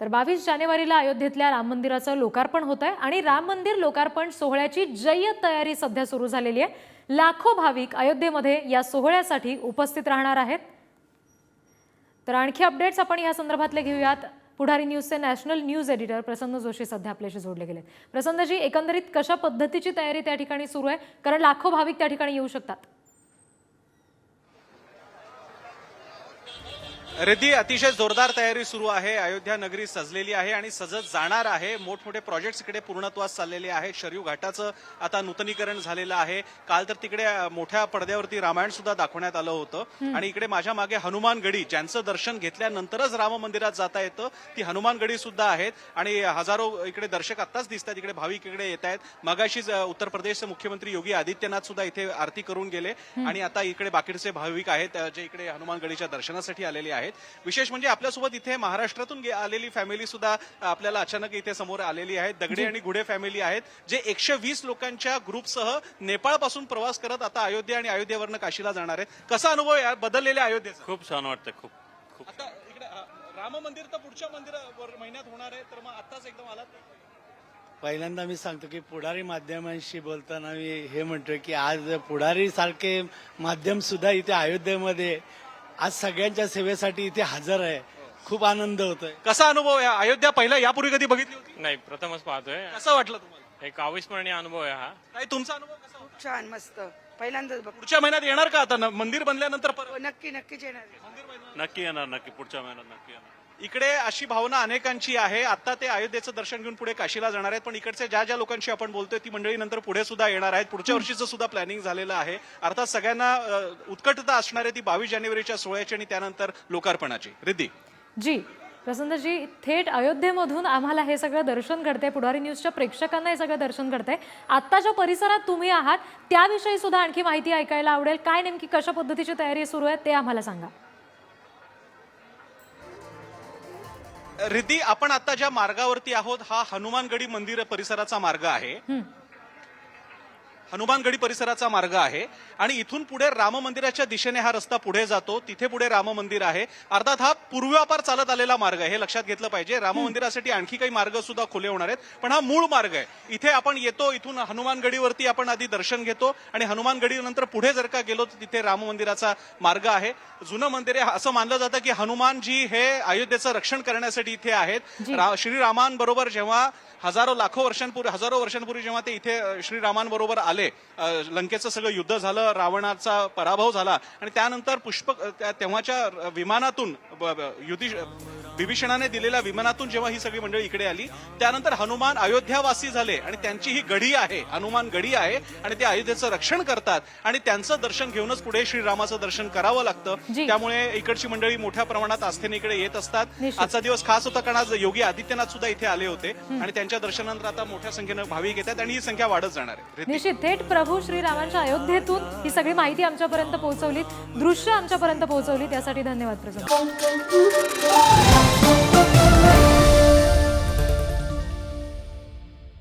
तर बावीस जानेवारीला अयोध्येतल्या राम मंदिराचं लोकार्पण होत आहे आणि राम मंदिर लोकार्पण सोहळ्याची जय्यत तयारी सध्या सुरू झालेली आहे. लाखो भाविक अयोध्येमध्ये या सोहळ्यासाठी उपस्थित राहणार आहेत. तर आणखी अपडेट्स आपण या संदर्भातले घेऊयात. Pudhari न्यूजचे national news editor Prasanna Joshi सध्या आपल्याशी जोडले गेले प्रसन्नजी एकंदरीत कशा पद्धतीची तयारी त्या ठिकाणी सुरू आहे? कारण लाखो भाविक त्या ठिकाणी येऊ शकतात. रिद्धी अतिशय जोरदार तयारी सुरू आहे. अयोध्या नगरी सजलेली आहे आणि सजत जाणार आहे. मोठमोठे प्रोजेक्ट्स इकडे पूर्णत्वास चाललेले आहेत शरीव घाटाचं आता नूतनीकरण झालेलं आहे. काल तर तिकडे मोठ्या पडद्यावरती रामायण सुद्धा दाखवण्यात आलं होतं. आणि इकडे माझ्या मागे हनुमान गडी ज्यांचं दर्शन घेतल्यानंतरच राम मंदिरात जाता येतं. ती हनुमान गडी सुद्धा आहेत. आणि हजारो इकडे दर्शक आत्ताच दिसतात इकडे भाविक इकडे येत आहेत मगाशीच उत्तर प्रदेशचे मुख्यमंत्री योगी आदित्यनाथ सुद्धा इथे आरती करून गेले. आणि आता इकडे बाकीचे भाविक आहेत जे इकडे हनुमान गडीच्या दर्शनासाठी आलेले आहेत. विशेष म्हणजे आपल्यासोबत इथे महाराष्ट्रातून गे- आलेली फॅमिली सुद्धा आपल्याला अचानक इथे समोर आलेली आहे दगडे आणि गुढे फॅमिली आहेत जे एकशे वीस लोकांच्या ग्रुपसह नेपाळपासून प्रवास करत आता अयोध्या आणि अयोध्येवरनं काशीला जाणार आहेत. कसा अनुभव आहे या बदललेल्या अयोध्येचा? खूप छान वाटतं खूप खूप आता इकडे अ, राम मंदिर तर पुढच्या मंदिरावर महिन्यात होणार आहे तर मग आताच एकदम आलात? पहिल्यांदा मी सांगतो की पुढारी माध्यमांशी बोलताना मी हे म्हणतोय की आज पुढारी सारखे माध्यम सुद्धा इथे अयोध्येमध्ये आज सगळ्यांच्या सेवेसाठी इथे हजर आहे. खूप आनंद होतोय. कसा अनुभव आहे अयोध्या पहिला यापूर्वी कधी बघितली होती? नाही प्रथमच पाहतोय. कसं वाटलं तुम्हाला? एक अविस्मरणीय अनुभव आहे हा. काय तुमचा अनुभव कसा होता? छान मस्त. पहिल्यांदाच बघ. पुढच्या महिन्यात येणार का आता? न- मंदिर बनल्यानंतर परत? हो, नक्की नक्कीच येणार आहे. नक्की येणार नक्की. पुढच्या महिन्यात नक्की येणार. इकडे अशी भावना अनेकांची आहे. आता ते अयोध्येचं दर्शन घेऊन पुढे काशीला जाणार आहेत. पण इकडच्या ज्या ज्या लोकांशी आपण बोलतोय ती मंडळी नंतर पुढे सुद्धा येणार आहेत. पुढच्या वर्षीचं सुद्धा प्लॅनिंग झालेलं आहे. अर्थात सगळ्यांना उत्कटता असणार आहे ती बावीस जानेवारीच्या सोहळ्याची आणि त्यानंतर लोकार्पणाची. रिद्धी. जी प्रसन्नजी थेट अयोध्येमधून आम्हाला हे सगळं दर्शन घडतंय. पुढारी न्यूजच्या प्रेक्षकांना हे सगळं दर्शन घडतंय. आत्ता ज्या परिसरात तुम्ही आहात त्याविषयी सुद्धा आणखी माहिती ऐकायला आवडेल. काय नेमकी कशा पद्धतीची तयारी सुरू आहे ते आम्हाला सांगा. रिद्धी आपण आता ज्या मार्गावरती आहोत हा हनुमानगडी मंदिर परिसराचा मार्ग आहे. हनुमानगडी परिसराचा मार्ग आहे आणि इथून पुढे राम मंदिराच्या दिशेने हा रस्ता पुढे जातो. तिथे पुढे राम मंदिर आहे. अर्थात हा पूर्वापार चालत आलेला मार्ग आहे. हे लक्षात घेतलं पाहिजे. राम मंदिरासाठी आणखी काही मार्ग सुद्धा खुले होणार आहेत. पण हा मूळ मार्ग आहे. इथे आपण येतो. इथून हनुमानगडीवरती आपण आधी दर्शन घेतो आणि हनुमानगडी नंतर पुढे जर का गेलो तर तिथे राम मंदिराचा मार्ग आहे. जुनं मंदिर आहे. असं मानलं जातं की हनुमानजी हे अयोध्येचं रक्षण करण्यासाठी इथे आहेत. श्रीरामांबरोबर जेव्हा हजारो लाखो वर्षांपूर्वी हजारो वर्षांपूर्वी जेव्हा ते इथे श्रीरामांबरोबर आले अ, लंकेचं सगळं युद्ध झालं रावणाचा पराभव झाला आणि त्यानंतर पुष्प तेव्हाच्या विमानातून युधी बिभीषणाने दिलेल्या विमानातून जेव्हा ही सगळी मंडळी इकडे आली त्यानंतर हनुमान अयोध्यावासी झाले आणि त्यांची ही गढी आहे हनुमान गढी आहे आणि ते अयोध्येचं रक्षण करतात आणि त्यांचं दर्शन घेऊनच पुढे श्रीरामाचं दर्शन करावं लागतं. त्यामुळे इकडची मंडळी मोठ्या प्रमाणात आस्थेने इकडे येत असतात. आजचा दिवस खास होता कारण आज योगी आदित्यनाथ सुद्धा इथे आले होते आणि त्यांच्या दर्शनानंतर आता मोठ्या संख्येनं भाविक येतात आणि ही संख्या वाढत जाणार आहे. निश्चित. थेट प्रभू श्रीरामांच्या अयोध्येतून ही सगळी माहिती आमच्यापर्यंत पोहोचवलीत. दृश्य आमच्यापर्यंत पोहोचवली त्यासाठी धन्यवाद प्रसन्न